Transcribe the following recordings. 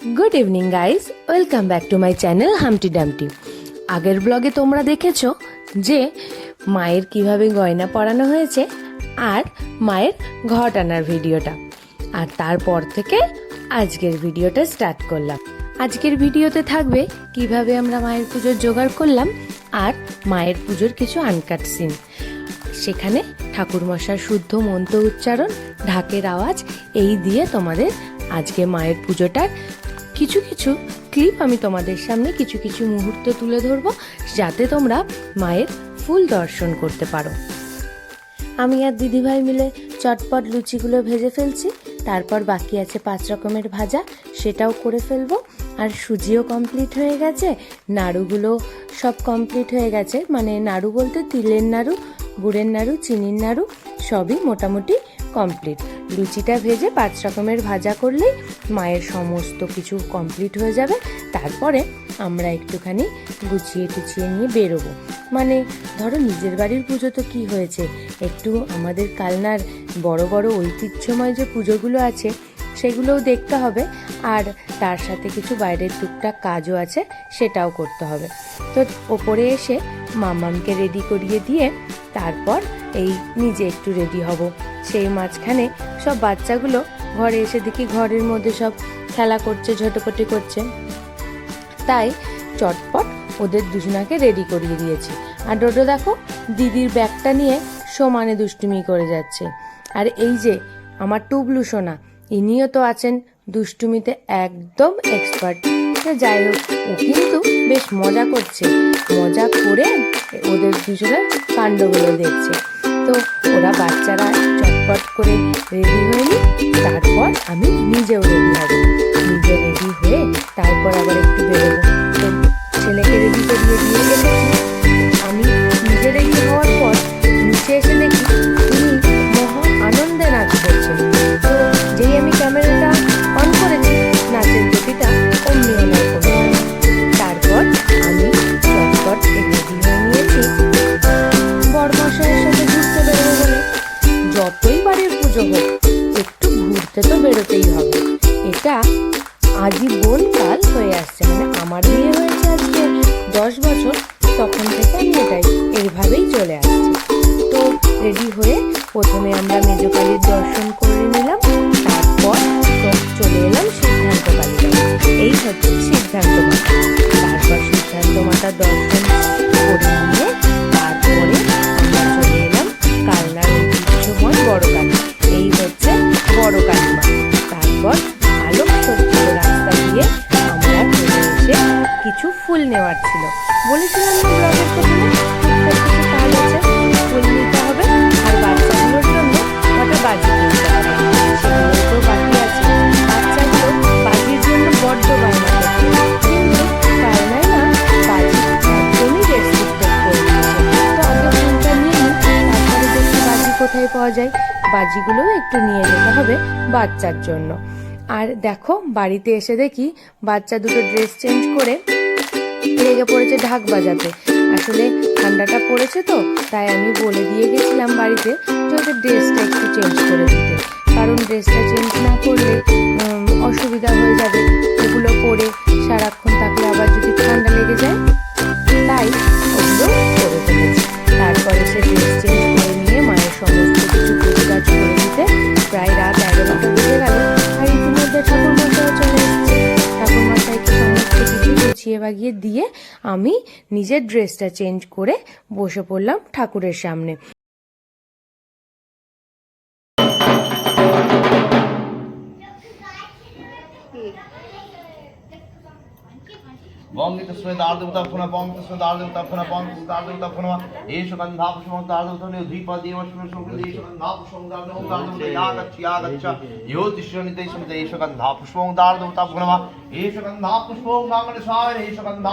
Good evening guys welcome back to my channel humpty dumpty আগের ব্লগে তোমরা দেখেছ যে মায়ের কীভাবে গয়না পরানো হয়েছে আর মায়ের ঘট আনার ভিডিওটা। আর তারপর থেকে আজকের ভিডিওটা স্টার্ট করলাম। আজকের ভিডিওতে থাকবে কীভাবে আমরা মায়ের পুজোর জোগাড় করলাম আর মায়ের পুজোর কিছু আনকাট সিন সেখানে ঠাকুরমশার শুদ্ধ মন্ত্র উচ্চারণ, ঢাকের আওয়াজ, এই দিয়ে তোমাদের আজকে মায়ের পুজোটার কিছু কিছু ক্লিপ আমি তোমাদের সামনে কিছু কিছু মুহূর্ত তুলে ধরবো, যাতে তোমরা মায়ের ফুল দর্শন করতে পারো। আমি আর দিদিভাই মিলে চটপট লুচিগুলো ভেজে ফেলছি, তারপর বাকি আছে পাঁচ রকমের ভাজা, সেটাও করে ফেলব। আর সুজিও কমপ্লিট হয়ে গেছে, নাড়ুগুলো সব কমপ্লিট হয়ে গেছে মানে নাড়ু বলতে তিলের নাড়ু, গুড়ের নাড়ু, চিনির নাড়ু, সবই মোটামুটি কমপ্লিট লুচিটা ভেজে পাঁচ রকমের ভাজা করলেই মায়ের সমস্ত কিছু কমপ্লিট হয়ে যাবে। তারপরে আমরা একটুখানি গুছিয়ে টুছিয়ে নিয়ে বেরোবো। মানে ধরো নিজের বাড়ির পুজো তো কি হয়েছে? একটু আমাদের কালনার বড় বড় ঐতিহ্যময় যে পুজোগুলো আছে, সেগুলোও দেখতে হবে। আর তার সাথে কিছু বাইরের টুকটাক কাজও আছে, সেটাও করতে হবে। তো ওপরে এসে মামামকে রেডি করিয়ে দিয়ে তারপর এই নিজে একটু রেডি হব। সেই মাঝখানে সব বাচ্চাগুলো ঘরে এসে দেখি ঘরের মধ্যে সব খেলা করছে, ঝটোপটি করছে। তাই চটপট ওদের দুজনাকে রেডি করিয়ে দিয়েছি। আর ডোডো দেখো, দিদির ব্যাগটা নিয়ে সমানে দুষ্টুমি করে যাচ্ছে। আর এই যে আমার টুবলু সোনা, ইনিও তো আছেন দুষ্টুমিতে একদম এক্সপার্ট যাই হোক, ও কিন্তু বেশ মজা করছে। মজা করে ওদের দুজনের কাণ্ডগুলো দেখছে। তো ওরা বাচ্চারা চটপট করে রেডি হয়ে তারপর আমি নিজেও রেডি হব। নিজে রেডি হয়ে তারপর আবার একটু বেরোবো। ছেলেকে রেডি করিয়ে দিয়ে গেলে প্রথমে আমরা মেজকালীর দর্শন করে নিলাম, তারপর চলে এলাম সিদ্ধান্ত কালী এই হচ্ছে সিদ্ধান্ত মাতা তারপর সিদ্ধান্ত মাতার দর্শন করে নিয়ে তারপরে চলে এলাম কালনার ঐতিহ্যময় বড় কালী এই হচ্ছে বড় কালীমা তারপর আলোক সজ্জিত রাস্তা দিয়ে আমরা কিছু ফুল নেওয়ার ছিল। বলেছিলাম না ব্লগের প্রথমে? পাওয়া যায়। বাজিগুলোও একটু নিয়ে যেতে হবে বাচ্চার জন্য। আর দেখো, বাড়িতে এসে দেখি বাচ্চা দুটো ড্রেস চেঞ্জ করে লেগে পড়েছে ঢাক বাজাতে। আসলে ঠান্ডাটা পড়েছে তো, তাই আমি বলে দিয়ে গেছিলাম বাড়িতে যে ওদের ড্রেসটা একটু চেঞ্জ করে দিতে। কারণ ড্রেসটা চেঞ্জ না করলে অসুবিধা হয়ে যাবে। ওগুলো পরে সারাক্ষণ থাকলে আবার যদি ঠান্ডা লেগে যায় বাগিয়ে দিয়ে আমি নিজের ড্রেসটা চেঞ্জ করে বসে পড়লাম ঠাকুরের সামনে। বঙ্গে তস্মৈ দার্দেবতা পুনঃ বঙ্গ তস্মৈ দার্দেবতা পুনঃ বঙ্গ তস্মৈ দার্দেবতা পুনঃ এষ গন্ধা পুষ্পং দার্দেবতা দ্বীপ দেব শুক্ল এষ গন্ধা পুষ্পং দার্দেবতা দার্দেবতা ইয়াগচ্ছ ইয়াগচ্ছ ইয়ো তিষ্ঠনিতে সমতে এষ গন্ধা পুষ্পং দার্দেবতা পুনঃ এষ গন্ধা পুষ্পং গাঙ্গন সায় এষ গন্ধা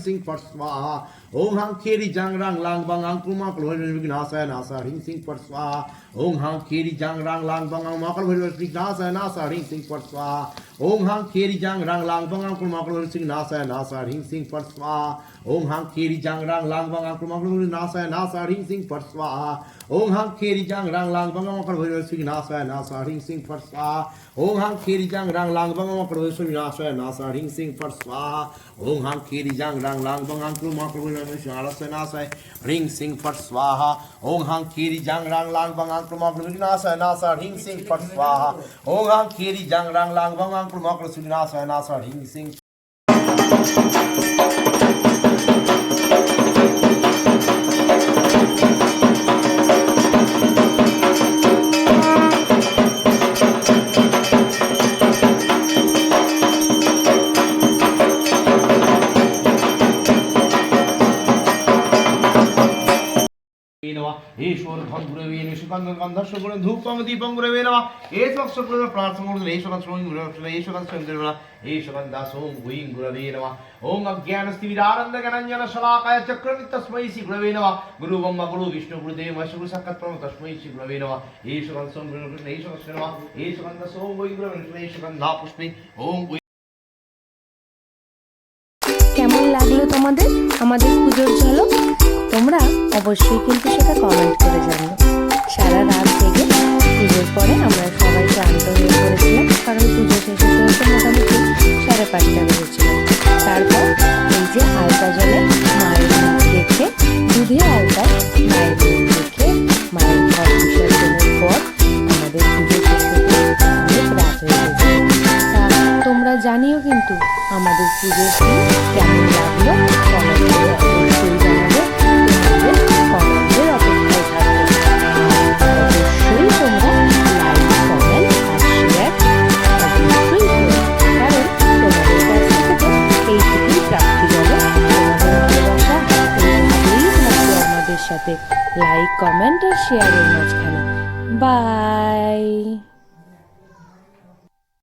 नाशाय ह्रीं Singh Ong Hang Kiri Jang Rang Lang Bang Ang Kuma Kalwari Nasa Nasa Ring Sing for Swa Hang Kiri Jang Rang Lang Bang Ang Makal Hari Nasa Nasa Ring Sing for Swa Hang Kiri Jang Rang Lang Bang Ang Kuma Kalwari Nasa Nasa Ring Sing for Swa Hang Kiri Jang Rang Lang Bang Ang Kuma Kalwari Nasa Nasa Ring Sing for Swa Hang Kiri Jang Rang Lang Bang Ang Kalwari Nasa Nasa Ring Sing for Swa Hang Kiri Jang Rang Lang Bang Ang Kalwari Nasa Nasa Ring Sing for Swa Hang Kiri Jang Rang Lang Bang Ang Kuma Kalwari नाशाय ह्रीं सिंह फट स्वाहा ओं हाँ खीरी जांग रांग लांग बंग आंग क्लोह विघ्नाशाय नाशाय ह्रीं सिंह फट स्वाहा ओं हाँ खीरी जांग रांग लांग बंग आंग क्लोह विघ्नाशाय नाशाय ह्रीं सिंह ईश्वर भंगुरवे सुगंध गंधर्ष गुण धूपं दीपं गुरवे नमः एतवक्ष गुरव प्रार्थना गुरव ईश्वर स्वयं गुरव ईश्वर स्वयं गुरव ईश्वर दासों गुईं गुरवे नमः ओम अज्ञान स्थिविदानंद गणंजन शलाकाय चक्रवर्ती तस्मै श्री गुरवे नमः गुरु ब्रह्मा गुरु विष्णु गुरुदेव महेश गुरु साक्षात् परम तस्मै श्री गुरवे नमः ईश्वर स्वयं गुरव ईश्वर स्वयं नमः ईश्वर दासों गुईं गुरवे ईश्वर धा पुष्पे ओम কেমন লাগলো তোমাদের আমাদের পুজোর ঝলক তোমরা অবশ্যই কিন্তু সেটা কমেন্ট করে জানিও। সারা রাত জেগে পুজোর পরে আমরা সবাই ক্লান্ত হয়ে পড়েছিলাম, কারণ পুজো শেষ হতে হতে মোটামুটি সাড়ে পাঁচটা বেজেছিল। তারপর এই যে আলতা জলে মায়ের দেখে, দুধে আলতায় মায়ের দেখে, মায়ের ঘর বিসর্জনের পর আমাদের পুজো শেষ হতে অনেক রাত হয়ে গেছে। তা তোমরা জানিও কিন্তু আমাদের পুজোর কেমন লাগল কমেন্ট কমেন্ট আর শেয়ারের মাঝখানে। বাই।